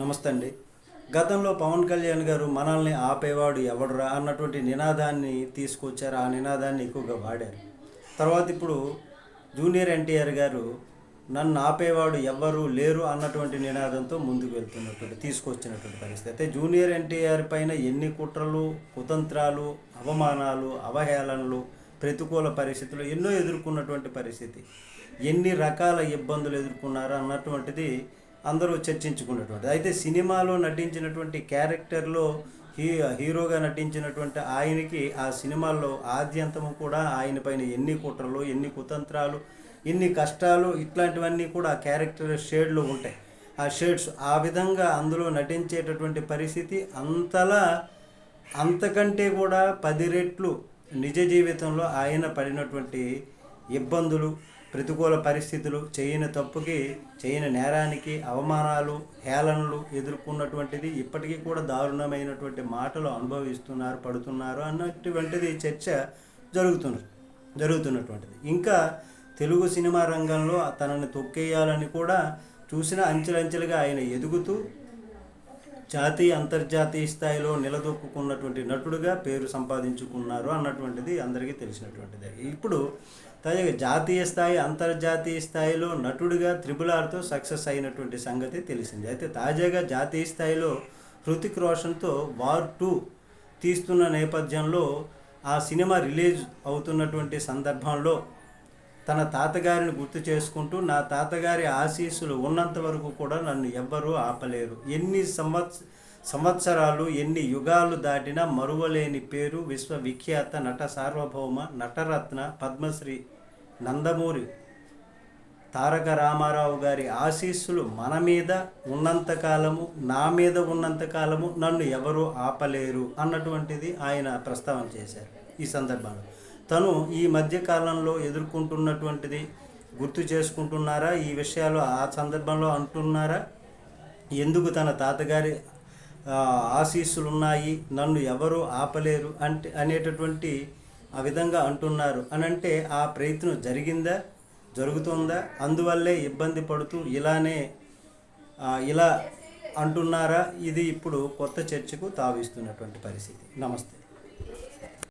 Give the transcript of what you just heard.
నమస్తే అండి గతంలో పవన్ కళ్యాణ్ గారు మనల్ని ఆపేవాడు ఎవడురా అన్నటువంటి నినాదాన్ని తీసుకొచ్చారు. ఆ నినాదాన్ని ఎక్కువగా వాడారు. తర్వాత ఇప్పుడు జూనియర్ ఎన్టీఆర్ గారు నన్ను ఆపేవాడు ఎవ్వరు లేరు అన్నటువంటి నినాదంతో ముందుకు వెళ్తున్నటువంటి తీసుకొచ్చినటువంటి పరిస్థితి. అయితే జూనియర్ ఎన్టీఆర్ పైన ఎన్ని కుట్రలు కుతంత్రాలు అవమానాలు అవహేళనలు ప్రతికూల పరిస్థితులు ఎన్నో ఎదుర్కొన్నటువంటి పరిస్థితి. ఎన్ని రకాల ఇబ్బందులు ఎదుర్కొన్నారు అన్నటువంటిది అందరూ చర్చించుకున్నటువంటిది. అయితే సినిమాలో నటించినటువంటి క్యారెక్టర్లో హీ హీరోగా నటించినటువంటి ఆయనకి ఆ సినిమాల్లో ఆద్యంతము కూడా ఆయన పైన ఎన్ని కుట్రలు ఎన్ని కుతంత్రాలు ఎన్ని కష్టాలు ఇట్లాంటివన్నీ కూడా ఆ క్యారెక్టర్ షేడ్లో ఉంటాయి. ఆ షేడ్స్ ఆ విధంగా అందులో నటించేటటువంటి పరిస్థితి అంతలా అంతకంటే కూడా పది రెట్లు నిజ జీవితంలో ఆయన పడినటువంటి ఇబ్బందులు ప్రతికూల పరిస్థితులు చేయని తప్పుకి చేయని నేరానికి అవమానాలు హేళనలు ఎదుర్కొన్నటువంటిది ఇప్పటికీ కూడా దారుణమైనటువంటి మాటలు అనుభవిస్తున్నారు పడుతున్నారు అన్నటువంటిది చర్చ జరుగుతున్నది జరుగుతున్నటువంటిది. ఇంకా తెలుగు సినిమా రంగంలో తనని తొక్కేయాలని కూడా చూసిన అంచెలంచెలుగా ఆయన ఎదుగుతూ జాతీయ అంతర్జాతీయ స్థాయిలో నిలదొక్కున్నటువంటి నటుడుగా పేరు సంపాదించుకున్నారు అన్నటువంటిది అందరికీ తెలిసినటువంటిదే. ఇప్పుడు తాజాగా జాతీయ స్థాయి అంతర్జాతీయ స్థాయిలో నటుడిగా త్రిబుల్ ఆర్తో సక్సెస్ అయినటువంటి సంగతి తెలిసింది. అయితే తాజాగా జాతీయ స్థాయిలో హృతిక్ రోషన్తో వార్ టూ తీస్తున్న నేపథ్యంలో ఆ సినిమా రిలీజ్ అవుతున్నటువంటి సందర్భంలో తన తాతగారిని గుర్తు చేసుకుంటూ నా తాతగారి ఆశీస్సులు ఉన్నంత వరకు కూడా నన్ను ఎవ్వరూ ఆపలేరు. ఎన్ని సంవత్స సంవత్సరాలు ఎన్ని యుగాలు దాటినా మరువలేని పేరు విశ్వవిఖ్యాత నట సార్వభౌమ నటరత్న పద్మశ్రీ నందమూరి. తారక రామారావు గారి ఆశీస్సులు మన మీద ఉన్నంతకాలము నా మీద ఉన్నంతకాలము నన్ను ఎవరూ ఆపలేరు అన్నటువంటిది ఆయన ప్రస్తావన చేశారు ఈ సందర్భంలో. తను ఈ మధ్య కాలంలో ఎదుర్కొంటున్నటువంటిది గుర్తు చేసుకుంటున్నారా? ఈ విషయాలు ఆ సందర్భంలో అంటున్నారా? ఎందుకు తన తాతగారి ఆశీస్సులు ఉన్నాయి నన్ను ఎవరు ఆపలేరు అంటే అనేటటువంటి ఆ విధంగా అంటున్నారు. అని అంటే ఆ ప్రయత్నం జరిగిందా? జరుగుతుందా? అందువల్లే ఇబ్బంది పడుతూ ఇలానే ఇలా అంటున్నారా? ఇది ఇప్పుడు కొత్త చర్చకు తావిస్తున్నటువంటి పరిస్థితి. నమస్తే.